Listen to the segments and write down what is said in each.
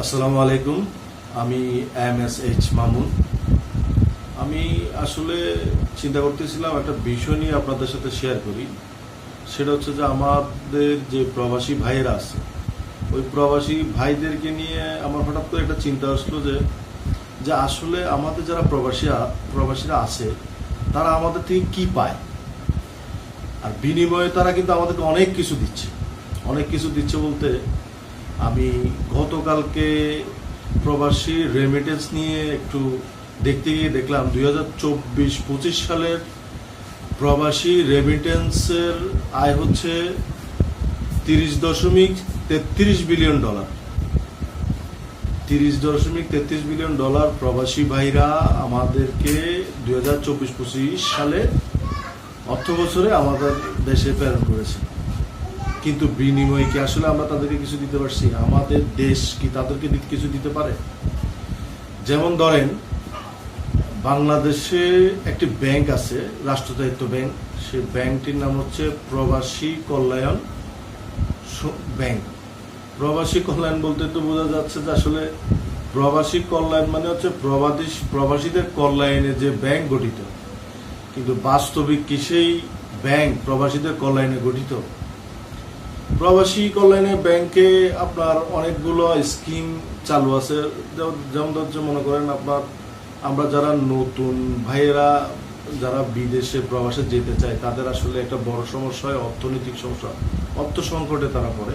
আসসালামু আলাইকুম। আমি এম এস এইচ মামুন। আমি আসলে চিন্তা করতেছিলাম একটা বিষয় নিয়ে আপনাদের সাথে শেয়ার করি। সেটা হচ্ছে যে আমাদের যে প্রবাসী ভাইয়েরা আছে, ওই প্রবাসী ভাইদেরকে নিয়ে আমার হঠাৎ করে একটা চিন্তা আসলো যে যে আসলে আমাদের যারা প্রবাসী প্রবাসীরা আছে, তারা আমাদের থেকে কি পায়? আর বিনিময়ে তারা কিন্তু আমাদেরকে অনেক কিছু দিচ্ছে। অনেক কিছু দিচ্ছে বলতে আমি গতকালকে প্রবাসী রেমিটেন্স নিয়ে একটু দেখতে গিয়ে দেখলাম, দুই হাজার পঁচিশ সালের প্রবাসী রেমিটেন্সের আয় হচ্ছে তিরিশ দশমিক তেত্রিশ বিলিয়ন ডলার। তিরিশ দশমিক তেত্রিশ বিলিয়ন ডলার প্রবাসী ভাইরা আমাদেরকে দুই হাজার চব্বিশ পঁচিশ সালে অর্থ বছরে আমাদের দেশে প্রেরণ করেছে। কিন্তু বিনিময়ে কি আসলে আমরা তাদেরকে কিছু দিতে পারছি? আমাদের দেশ কি তাদেরকে কিছু দিতে পারে? যেমন ধরেন, বাংলাদেশে একটি ব্যাংক আছে, রাষ্ট্রদায়িত্ব ব্যাংক। সে ব্যাংকটির নাম হচ্ছে প্রবাসী কল্যাণ ব্যাংক। প্রবাসী কল্যাণ বলতে তো বোঝা যাচ্ছে যে আসলে প্রবাসী কল্যাণ মানে হচ্ছে প্রবাসী প্রবাসীদের কল্যাণে যে ব্যাংক গঠিত। কিন্তু বাস্তবিক কি সেই ব্যাংক প্রবাসীদের কল্যাণে গঠিত? প্রবাসী কল্যাণে ব্যাংকে আপনার অনেকগুলো স্কিম চালু আছে। যেমন- হচ্ছে মনে করেন আপনার আমরা যারা নতুন ভাইয়েরা যারা বিদেশে প্রবাসে যেতে চায়, তাদের আসলে একটা বড় সমস্যা হয়, অর্থনৈতিক সমস্যা। অর্থ সংকটে তারা পড়ে।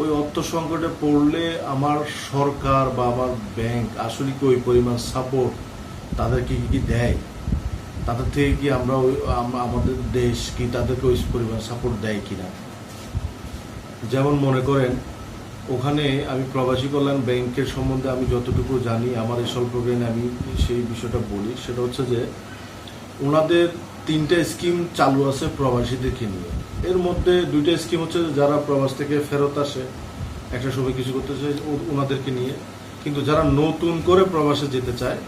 ওই অর্থ সংকটে পড়লে আমার সরকার বা আমার ব্যাংক আসলে কি ওই পরিমাণ সাপোর্ট তাদেরকে কি কি দেয়? তাদের থেকে কি আমরা আমাদের দেশ কি তাদেরকে ওই পরিমাণ সাপোর্ট দেয় কিনা? যেমন মনে করেন, ওখানে আমি প্রবাসী কল্যাণ ব্যাংকের সম্বন্ধে আমি যতটুকু জানি, আমার এই স্বল্প জ্ঞানে আমি সেই বিষয়টা বলি। সেটা হচ্ছে যে, ওনাদের তিনটা স্কিম চালু আছে প্রবাসীদেরকে নিয়ে। এর মধ্যে দুইটা স্কিম হচ্ছে যারা প্রবাস থেকে ফেরত আসে, একটা সময় কিছু করতে চায় ওনাদেরকে নিয়ে। কিন্তু যারা নতুন করে প্রবাসে যেতে চায়,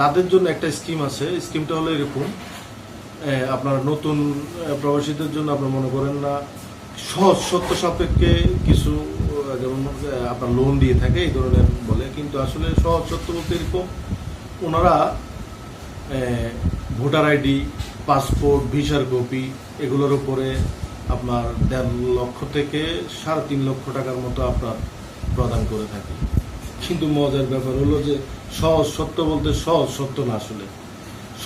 তাদের জন্য একটা স্কিম আছে। স্কিমটা হলো এরকম আপনার নতুন প্রবাসীদের জন্য আপনার মনে করেন না সহজ সত্য সাপেক্ষে কিছু যেমন আপনার লোন দিয়ে থাকে, এই ধরনের বলে, কিন্তু আসলে সহজ সত্য বলতে এরকম ওনারা ভোটার আইডি, পাসপোর্ট, ভিসার কপি, এগুলোর উপরে আপনার দেড় লক্ষ থেকে সাড়ে তিন লক্ষ টাকার মতো আপনার প্রদান করে থাকে। কিন্তু মজার ব্যাপার হলো যে সহজ সত্য বলতে সহজ সত্য না আসলে।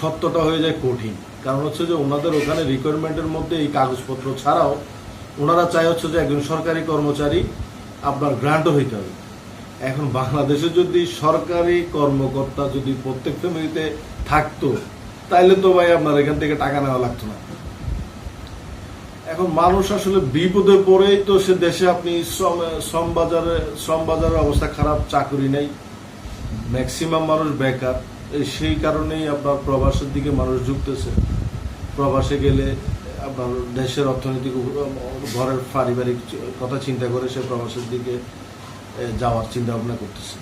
সত্যটা হয়ে যায় কঠিন। কারণ হচ্ছে যে ওনাদের ওখানে রিকোয়ারমেন্টের মধ্যে এই কাগজপত্র ছাড়াও ওনারা চাই হচ্ছে যে একজন সরকারি কর্মচারী আপনার গ্রান্টও হইতে হবে। এখন বাংলাদেশে যদি সরকারি কর্মকর্তা যদি প্রত্যেক ফ্যামিলিতে থাকতো, তাইলে তো ভাই আপনার এখান থেকে টাকা নেওয়া লাগতো না। এখন মানুষ আসলে বিপদে পড়েই তো সে দেশে আপনি শ্রম বাজারে, শ্রম বাজারের অবস্থা খারাপ, চাকরি নেই। ম্যাক্সিমাম মানুষ বেকার। সেই কারণেই আপনার প্রবাসের দিকে মানুষ ঝুঁকতেছে। প্রবাসে গেলে দেশের অর্থনৈতিক ঘরের পারিবারিক কথা চিন্তা করে সে প্রবাসের দিকে যাওয়ার চিন্তা ভাবনা করতেছে।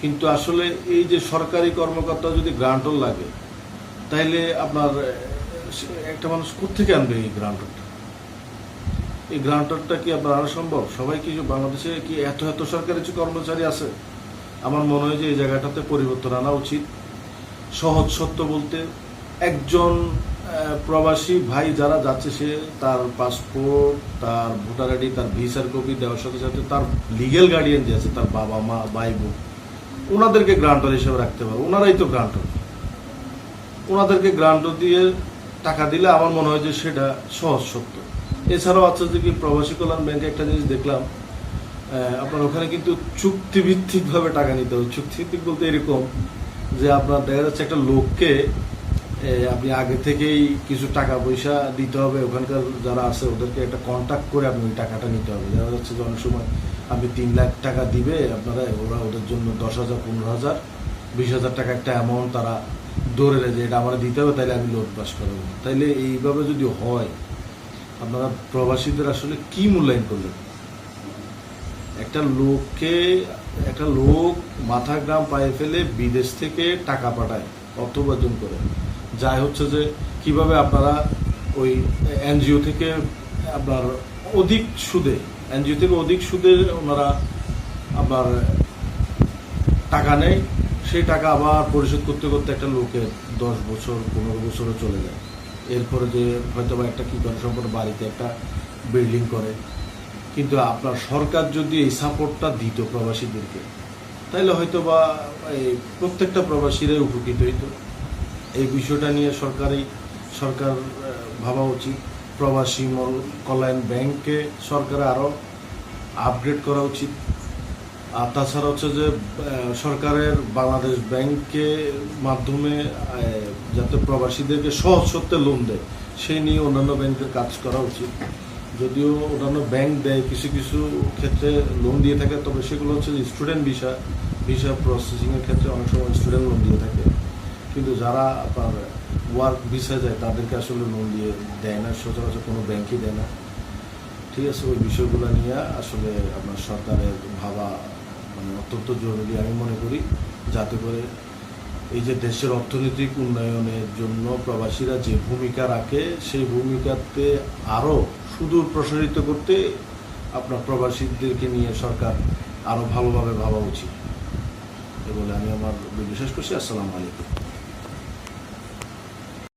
কিন্তু আসলে এই যে সরকারি কর্মকর্তা যদি গ্রান্টর লাগে, তাইলে আপনার একটা মানুষ কোথেকে আনবে এই গ্রান্টরটা? এই গ্রান্টরটা কি আপনার আনা সম্ভব? সবাই কি বাংলাদেশে কি এত এত সরকারি কর্মচারী আছে? আমার মনে হয় যে এই জায়গাটাতে পরিবর্তন আনা উচিত। সহজ সত্য বলতে একজন প্রবাসী ভাই যারা যাচ্ছে, সে তার পাসপোর্ট তার ভোটার আইডি তার ভিসার কপি দেওয়ার সাথে সাথে তার লিগেল গার্ডিয়ান যে আছে, তার বাবা, মা, ভাই, বোন, ওনাদেরকে গ্রান্টর হিসেবে রাখতে পারবে। ওনারাই তো গ্রান্টর ওনাদেরকে গ্রান্টর দিয়ে টাকা দিলে আমার মনে হয় যে সেটা সহজ সত্য। এছাড়াও আছে যে কি, প্রবাসী কল্যাণ ব্যাংকে একটা জিনিস দেখলাম আপনার ওখানে কিন্তু চুক্তিভিত্তিকভাবে টাকা নিতে হবে চুক্তিভিত্তিক বলতে এরকম যে আপনার দেখা যাচ্ছে একটা লোককে আপনি আগে থেকেই কিছু টাকা পয়সা দিতে হবে। ওখানকার যারা আছে, ওদেরকে একটা কন্ট্যাক্ট করে আপনি ওই টাকাটা নিতে হবে। দেখা যাচ্ছে যে অনেক সময় আপনি তিন লাখ টাকা দিবে, আপনারা ওরা ওদের জন্য দশ হাজার, পনেরো হাজার, বিশ হাজার টাকা একটা অ্যামাউন্ট তারা ধরে নেয় যে এটা আমার দিতে হবে, তাইলে আমি লোন পাস করব। তাইলে এইভাবে যদি হয়, আপনারা প্রবাসীদের আসলে কি মূল্যায়ন করলেন একটা লোককে, একটা লোক মাথা গ্রাম পায়ে ফেলে বিদেশ থেকে টাকা পাঠায়, অর্থ উপার্জন করে। যাই হচ্ছে যে কীভাবে আপনারা ওই এনজিও থেকে আপনার অধিক সুদে, এনজিও থেকে অধিক সুদে ওনারা আবার টাকা নেয়, সেই টাকা আবার পরিশোধ করতে করতে একটা লোকের দশ বছর, পনেরো বছরও চলে যায়। এরপরে যে হয়তো বা একটা কী করে সম্পূর্ণ বাড়িতে একটা বিল্ডিং করে। কিন্তু আপনার সরকার যদি এই সাপোর্টটা দিত প্রবাসীদেরকে তাহলে হয়তো বা এই প্রত্যেকটা প্রবাসীরাই উপকৃত হইতো। এই বিষয়টা নিয়ে সরকারি সরকার ভাবা উচিত। প্রবাসী মল কল্যাণ ব্যাংককে সরকার আরও আপগ্রেড করা উচিত। আর তাছাড়া হচ্ছে যে সরকারের বাংলাদেশ ব্যাংকে মাধ্যমে যাতে প্রবাসীদেরকে সহজ সত্ত্বে লোন দেয় সেই নিয়ে অন্যান্য ব্যাংকের কাজ করা উচিত। যদিও অন্যান্য ব্যাংক দেয়, কিছু কিছু ক্ষেত্রে লোন দিয়ে থাকে, তবে সেগুলো হচ্ছে স্টুডেন্ট ভিসা ভিসা প্রসেসিংয়ের ক্ষেত্রে অনেক সময় স্টুডেন্ট লোন দিয়ে থাকে। কিন্তু যারা আপনার ওয়ার্ক ভিসা যায় তাদেরকে আসলে লোন দিয়ে দেয় না, সচরাচর কোনো ব্যাংকই দেয় না। ঠিক আছে, ওই বিষয়গুলো নিয়ে আসলে আপনার সরকারের ভাবা মানে অত্যন্ত জরুরি। আমি মনে করি যাতে করে এই যে দেশের অর্থনৈতিক উন্নয়নের জন্য প্রবাসীরা যে ভূমিকা রাখে, সেই ভূমিকাতে আরও সুদূর প্রসারিত করতে আপনার প্রবাসীদেরকে নিয়ে সরকার আরও ভালোভাবে ভাবা উচিত। এ বলে আমি আমার বিশেষ করছি। আসসালামু আলাইকুম।